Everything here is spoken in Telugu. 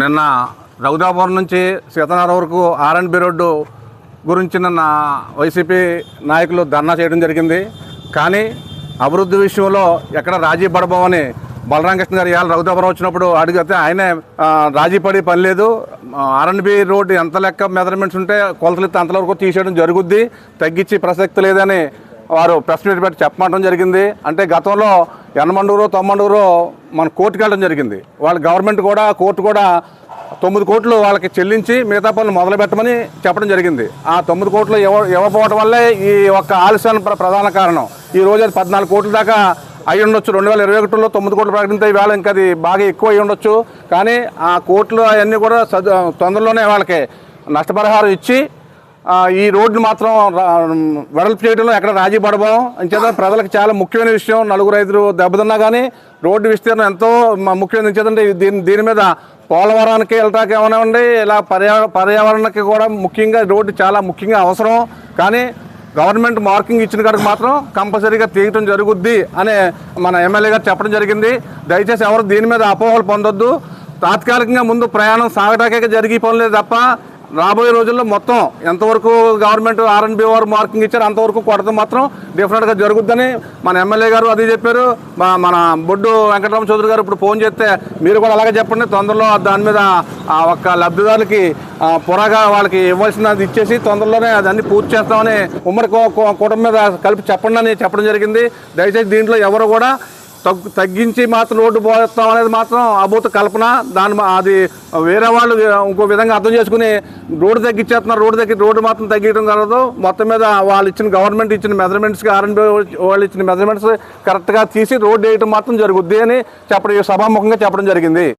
నిన్న రఘుదాపురం నుంచి సీతనార వరకు ఆర్ అండ్ బి రోడ్డు గురించి నిన్న వైసీపీ నాయకులు ధర్నా చేయడం జరిగింది. కానీ అభివృద్ధి విషయంలో ఎక్కడ రాజీ పడబోమని బలరామకృష్ణ గారు ఇవాళ రఘుదాపురం వచ్చినప్పుడు అడిగితే ఆయనే రాజీ పడి పని లేదు. ఆర్ఎన్బి రోడ్డు ఎంత లెక్క మెజర్మెంట్స్ ఉంటే కొలతలు ఎత్తే అంతవరకు తీసేయడం జరుగుద్ది. తగ్గించి ప్రసక్తి లేదని వారు ప్రెస్ మీట్ పెట్టి చెప్పడం జరిగింది. అంటే గతంలో ఎనమండూరు తొమ్మండూరు మన కోర్టుకి వెళ్ళడం జరిగింది. వాళ్ళ గవర్నమెంట్ కూడా కోర్టు కూడా తొమ్మిది కోట్లు వాళ్ళకి చెల్లించి మిగతా పనులు మొదలు పెట్టమని చెప్పడం జరిగింది. ఆ తొమ్మిది కోట్లు ఇవ్వ ఇవ్వకపోవడం వల్లే ఈ ఒక్క ఆలస్యం ప్ర- ప్రధాన కారణం. ఈ రోజు అది పద్నాలుగు కోట్ల దాకా అయి ఉండొచ్చు. రెండు వేల ఇరవై ఒకటిలో తొమ్మిది కోట్లు ప్రకటించే వేళ ఇంకా అది బాగా ఎక్కువ అయి ఉండొచ్చు. కానీ ఆ కోట్లు అవన్నీ కూడా తొందరలోనే వాళ్ళకి నష్టపరిహారం ఇచ్చి ఈ రోడ్డు మాత్రం వెడల్పు చేయడంలో ఎక్కడ రాజీ పడబోం. అంచేత ప్రజలకు చాలా ముఖ్యమైన విషయం నలుగురు ఐదుగురు దెబ్బతిన్నా కానీ రోడ్డు విస్తీర్ణం ఎంతో ముఖ్యమైన చేతంటే దీని దీని మీద పోలవరానికి వెళ్ళటానికి ఏమైనా ఉండి ఇలా పర్యావరణ పర్యావరణకి కూడా ముఖ్యంగా రోడ్డు చాలా ముఖ్యంగా అవసరం. కానీ గవర్నమెంట్ మార్కింగ్ ఇచ్చిన కాడికి మాత్రం కంపల్సరీగా తీయటం జరుగుద్ది అనే మన ఎమ్మెల్యే గారు చెప్పడం జరిగింది. దయచేసి ఎవరు దీని మీద అపోహలు పొందొద్దు. తాత్కాలికంగా ముందు ప్రయాణం సాగటాకే జరిగి పనులేదు తప్ప రాబోయే రోజుల్లో మొత్తం ఎంతవరకు గవర్నమెంట్ ఆర్ఎన్బి వారు మార్కింగ్ ఇచ్చారు అంతవరకు కొడత మాత్రం డెఫినెట్గా జరుగుద్దని మన ఎమ్మెల్యే గారు అది చెప్పారు. మన బొడ్డు వెంకటరామ చౌదరి గారు ఇప్పుడు ఫోన్ చేస్తే మీరు కూడా అలాగే చెప్పండి. తొందరలో దాని మీద ఆ ఒక్క లబ్ధిదారులకి పొరగా వాళ్ళకి ఇవ్వాల్సినది ఇచ్చేసి తొందరలోనే అదన్నీ పూర్తి చేస్తామని ఉమ్మడి కూ- కూటమి మీద కలిపి చెప్పండి అని చెప్పడం జరిగింది. దయచేసి దీంట్లో ఎవరు కూడా తగ్గించి మాత్రం రోడ్డు పోతాం అనేది మాత్రం అభూత కల్పన. దాని అది వేరే వాళ్ళు ఇంకో విధంగా అర్థం చేసుకుని రోడ్డు తగ్గించేస్తున్నారు. రోడ్డు తగ్గి రోడ్డు మాత్రం తగ్గించడం కాదు మొత్తం మీద వాళ్ళు ఇచ్చిన గవర్నమెంట్ ఇచ్చిన మెజర్మెంట్స్కి ఆర్ఎండ్ వాళ్ళు ఇచ్చిన మెజర్మెంట్స్ కరెక్ట్గా తీసి రోడ్డు వేయడం మాత్రం జరుగుద్ది అని చెప్పడం సభాముఖంగా చెప్పడం జరిగింది.